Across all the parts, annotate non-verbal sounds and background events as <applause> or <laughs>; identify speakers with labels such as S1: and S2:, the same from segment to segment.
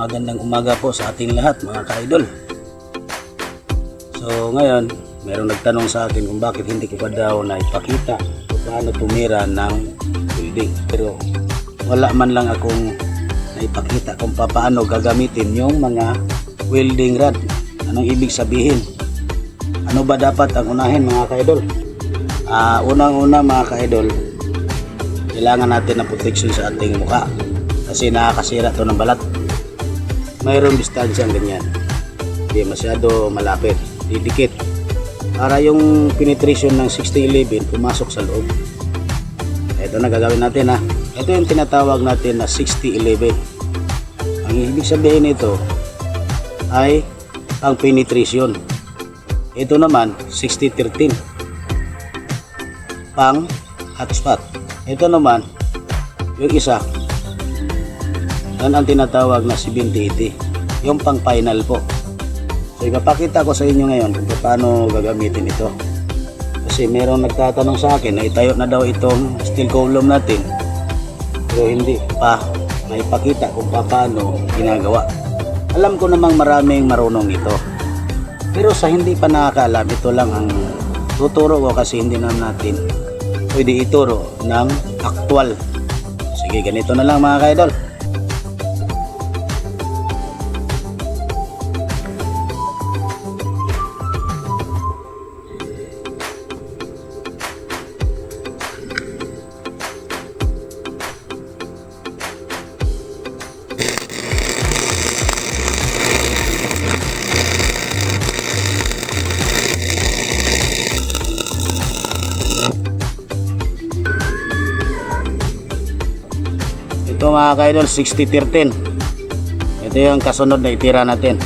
S1: Magandang umaga po sa ating lahat mga ka-idol. So ngayon, merong nagtanong sa akin kung bakit hindi ko pa daw na ipakita kung paano tumira ng building. Pero wala man lang akong naipakita kung paano gagamitin yung mga welding rod. Anong ibig sabihin? Ano ba dapat ang unahin mga ka-idol? Ah, unang-una mga ka-idol, kailangan natin ng protection sa ating mukha kasi nakakasira to ng balat mayroong distansyang ganyan. Hindi masyado malapit. Didikit. Para yung penetration ng 6011 pumasok sa loob. Ito na gagawin natin ha? Ito yung tinatawag natin na 6011 ang ibig sabihin nito ay ang penetration. Ito naman 6013 pang hotspot. Ito naman yung isa yan ang tinatawag na 7080 yung pang final po. So ipapakita ko sa inyo ngayon kung paano gagamitin ito. Kasi merong nagtatanong sa akin na itayo na daw itong steel column natin. Pero hindi pa maipakita kung paano ginagawa. Alam ko namang maraming marunong ito. Pero sa hindi pa nakakaalam ito lang ang tuturo ko kasi hindi na natin pwede ituro ng actual sige ganito na lang mga kaidol Ito mga ka-idol, 60-13. Ito yung kasunod na itira natin.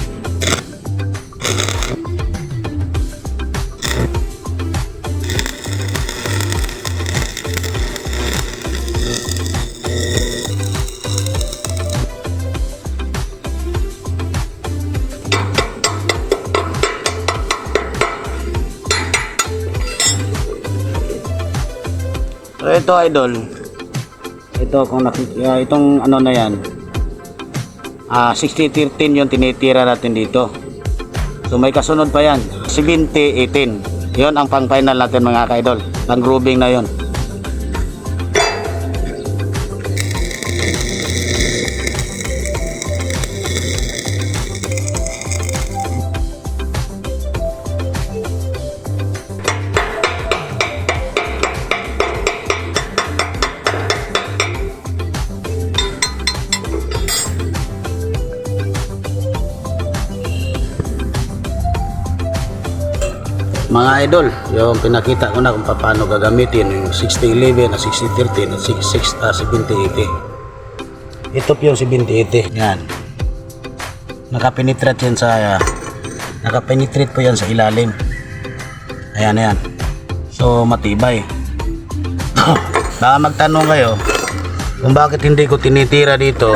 S1: So ito idol, ito kung nakikita itong ano na yan. Ah 60-13 yung tinitira natin dito. So may kasunod pa yan. 70-18 yon ang pang final natin mga ka-idol. Pang grooving na yon mga idol yung pinakita ko na kung paano gagamitin yung 60-11 at 60-13 at 6 uh, 70-80 ito po yung 70-80 yan. Nakapenetrate yan sa uh, nakapenetrate po yan sa ilalim. Ayan ayan. So matibay. <laughs> Baka magtanong kayo kung bakit hindi ko tinitira dito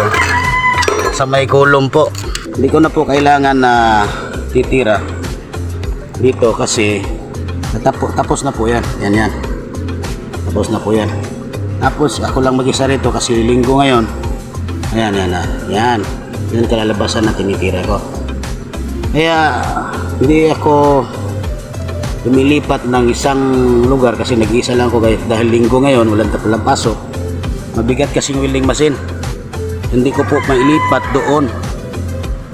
S1: sa may kulong po. Hindi ko na po kailangan na titira dito kasi natapos tapos na po yan. Yan yan. Tapos na po yan. Tapos ako lang mag-isa rito kasi linggo ngayon. Ayan yan yan yan. Yan kalalabasan na tinitira ko. Kaya hindi ako lumilipat ng isang lugar kasi nag-iisa lang ako guys dahil linggo ngayon walang tapalang pasok. Mabigat kasi yung welding machine. Hindi ko po mailipat doon.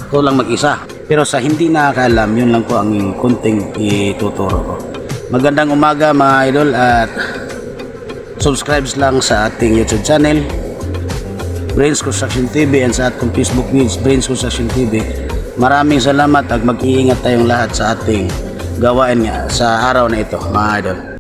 S1: Ako lang mag-isa pero sa hindi nakakaalam, yun lang po ang kunting ituturo ko. Magandang umaga mga idol at subscribe lang sa ating YouTube channel Brains Construction TV and sa ating Facebook page Brains Construction TV. Maraming salamat at mag-iingat tayong lahat sa ating gawain nga sa araw na ito mga idol.